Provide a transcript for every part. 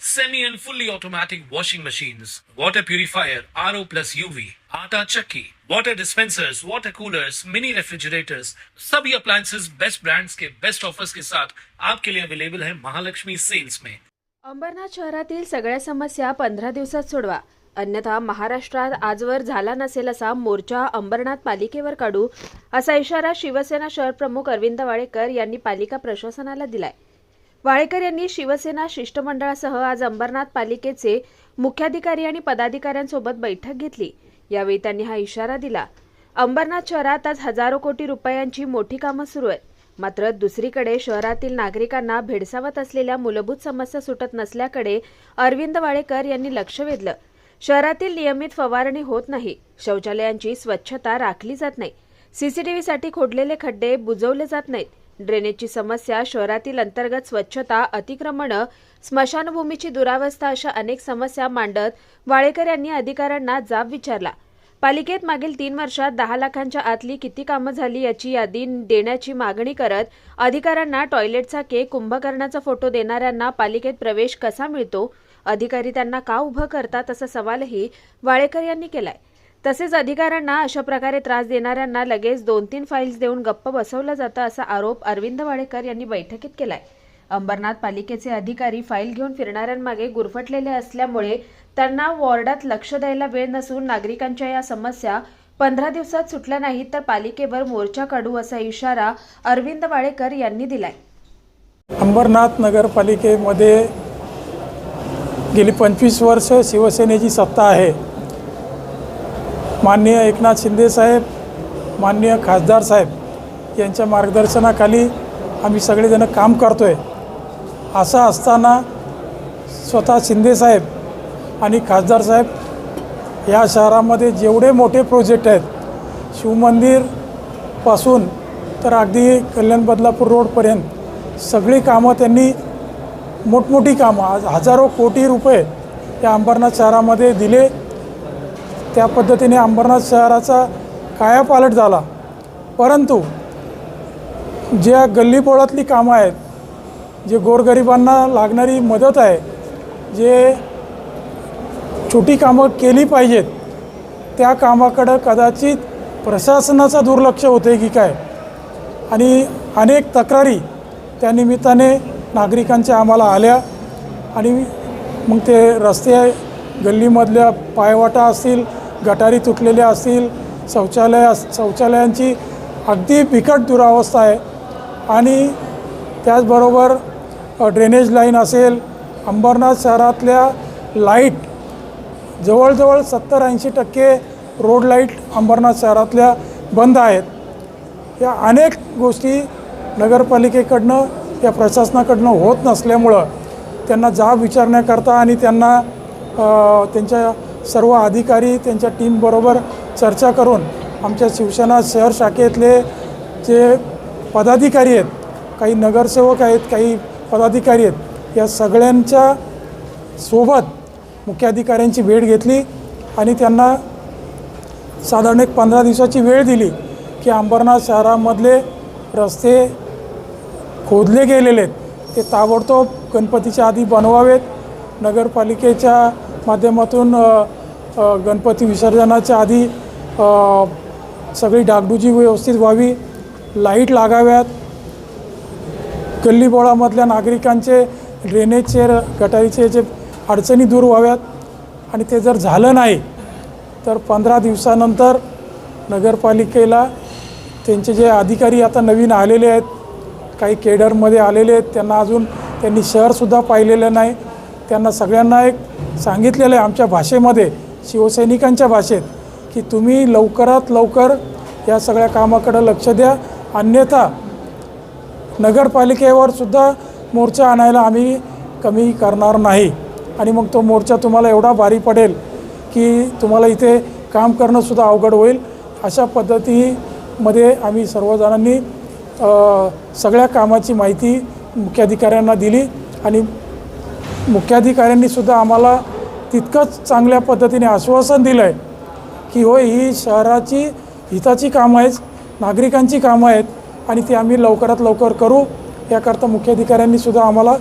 semi and fully automatic washing machines, water purifier, RO plus UV, आटा चक्की, water dispensers, water coolers, mini refrigerators, सभी appliances best brands के best offers के साथ आपके लिए अवेलेबल है महालक्ष्मी सेल्स में अंबरनाथ शहरातील सगळ्या समस्या पंधरा दिवसात सोडवा. अन्यथा महाराष्ट्रात आजवर झाला नसेल असा मोर्चा अंबरनाथ पालिकेवर काढू असा इशारा शिवसेना शहर प्रमुख अरविंद वाडेकर यांनी पालिका प्रशासनाला दिलाय. वाळेकर यांनी शिवसेना शिष्टमंडळासह आज अंबरनाथ पालिकेचे मुख्याधिकारी आणि पदाधिकाऱ्यांसोबत बैठक घेतली. यावेळी त्यांनी हा इशारा दिला. अंबरनाथ शहरात आज हजारो कोटी रुपयांची मोठी कामं सुरू आहेत. मात्र दुसरीकडे शहरातील नागरिकांना भेडसावत असलेल्या मूलभूत समस्या सुटत नसल्याकडे अरविंद वाळेकर यांनी लक्ष वेधलं. शहरातील नियमित फवारणी होत नाही. शौचालयांची स्वच्छता राखली जात नाही. सीसीटीव्हीसाठी खोडलेले खड्डे बुजवले जात नाहीत. ड्रेनेजची समस्या शहरातील अंतर्गत स्वच्छता अतिक्रमणं स्मशानभूमीची दुरावस्था अशा अनेक समस्या मांडत वाळेकर यांनी अधिकाऱ्यांना जाब विचारला. पालिकेत मागील तीन वर्षात दहा लाखांच्या आतली किती कामं झाली याची यादी देण्याची मागणी करत अधिकाऱ्यांना टॉयलेटचा केक कुंभकर्णाचा फोटो देणाऱ्यांना पालिकेत प्रवेश कसा मिळतो? अधिकारी त्यांना का उभं करतात असा सवालही वाळेकर यांनी केलाय. तसेच अधिकाऱ्यांना अशा प्रकारे त्रास देणाऱ्यांना लगेच दोन तीन फाईल्स देऊन गप्प बसवलं जातं असा आरोप अरविंद वाडेकर यांनी बैठकीत केलाय. अंबरनाथ पालिकेचे अधिकारी फाईल घेऊन फिरणाऱ्यांमागे गुरफटलेले असल्यामुळे त्यांना वॉर्डात लक्ष द्यायला वेळ नसून नागरिकांच्या या समस्या पंधरा दिवसात सुटल्या नाहीत तर पालिकेवर मोर्चा काढू असा इशारा अरविंद वाडेकर यांनी दिलाय. अंबरनाथ नगरपालिकेमध्ये गेली पंचवीस वर्ष शिवसेनेची सत्ता आहे. माननीय एकनाथ शिंदेसाहेब माननीय खासदार साहेब यांच्या मार्गदर्शनाखाली आम्ही सगळेजणं काम करतो आहे असं असताना स्वतः शिंदेसाहेब आणि खासदार साहेब या शहरामध्ये जेवढे मोठे प्रोजेक्ट आहेत शिवमंदिरपासून तर अगदी कल्याण बदलापूर रोडपर्यंत सगळी कामं त्यांनी मोठमोठी कामं आज हजारो कोटी रुपये या अंबरनाथ शहरामध्ये दिले. त्या पद्धतीने अंबरनाथ शहराचा कायापालट झाला. परंतु ज्या गल्लीबोळातली कामं आहेत जे गोरगरिबांना लागणारी मदत आहे जे छोटी कामं केली पाहिजेत त्या कामाकडं कदाचित प्रशासनाचा दुर्लक्ष होते की काय? आणि अनेक तक्रारी त्या निमित्ताने नागरिकांच्या आम्हाला आल्या आणि मग ते रस्ते गल्लीमधल्या पायवाटा असतील गटारी तुटलेल्या असतील शौचालय अस शौचालयांची अगदी बिकट दुरावस्था आहे. आणि त्याचबरोबर ड्रेनेज लाईन असेल अंबरनाथ शहरातल्या लाइट जवळजवळ सत्तर ऐंशी टक्के रोड लाइट अंबरनाथ शहरातल्या बंद आहेत. या अनेक गोष्टी नगरपालिकेकडनं या प्रशासनाकडनं होत नसल्यामुळं त्यांना जाब विचारण्याकरता आणि त्यांना त्यांच्या सर्व अधिकारी त्यांच्या टीमबरोबर चर्चा करून आमच्या शिवसेना शहर शाखेतले जे पदाधिकारी आहेत काही नगरसेवक आहेत काही पदाधिकारी आहेत या सगळ्यांच्या सोबत मुख्याधिकाऱ्यांची भेट घेतली आणि त्यांना साधारण एक पंधरा दिवसाची वेळ दिली की अंबरनाथ शहरामधले रस्ते खोदले गेलेले आहेत. ते ताबडतोब गणपतीच्या आधी बनवावेत. नगरपालिकेच्या माध्यमातून गणपती विसर्जनाच्या आधी सगळी डागडुजी व्यवस्थित व्हावी लाइट लागाव्यात. गल्लीबोळामधल्या नागरिकांचे ड्रेनेजचे र- गटारीचे जे अडचणी दूर व्हाव्यात आणि ते जर झालं नाही तर पंधरा दिवसानंतर नगरपालिकेला त्यांचे जे अधिकारी आता नवीन आलेले आहेत काही केडरमध्ये आलेले आहेत त्यांना अजून त्यांनी शहरसुद्धा पाहिलेलं नाही. त्यांना सगळ्यांना एक सांगितलेलं आहे आमच्या भाषेमध्ये शिवसैनिकांच्या भाषेत की तुम्ही लवकरात लवकर या सगळ्या कामाकडं लक्ष द्या. अन्यथा नगरपालिकेवर सुद्धा मोर्चा आणायला आम्ही कमी करणार नाही. आणि मग तो मोर्चा तुम्हाला एवढा भारी पडेल की तुम्हाला इथे काम करणंसुद्धा अवघड होईल. अशा पद्धतीमध्ये आम्ही सर्वजणांनी सगळ्या कामाची माहिती मुख्याधिकाऱ्यांना दिली आणि मुख्याधिकाऱ्यांनीसुद्धा आम्हाला तितकंच चांगल्या पद्धतीने आश्वासन दिलं आहे की होय ही शहराची हिताची कामं आहेत नागरिकांची कामं आहेत आणि ती आम्ही लवकरात लवकर करू. याकरता मुख्याधिकाऱ्यांनी सुद्धा आम्हाला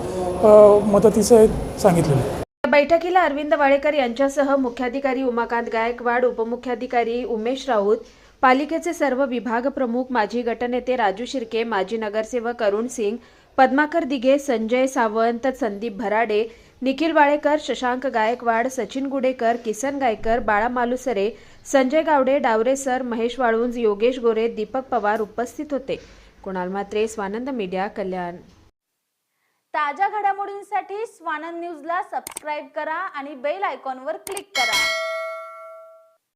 मदतीचं सांगितलेलं आहे. बैठकीला अरविंद वाळेकर यांच्यासह मुख्याधिकारी उमाकांत गायकवाड उपमुख्याधिकारी उमेश राऊत पालिकेचे सर्व विभाग प्रमुख माजी गटनेते राजू शिर्के माजी नगरसेवक अरुण सिंग पद्माकर दिघे संजय सावंत संदीप भराडे निखिल वाळेकर शशांक गायकवाड सचिन गुडेकर किसन गायकर बाळा मालुसरे संजय गावडे डावरे सर महेश वाळुंज योगेश गोरे दीपक पवार उपस्थित होते. कुणाल मात्रे स्वानंद मीडिया कल्याण. ताज्या घडामोडींसाठी स्वानंद न्यूजला सबस्क्राईब करा आणि बेल आयकॉनवर क्लिक करा.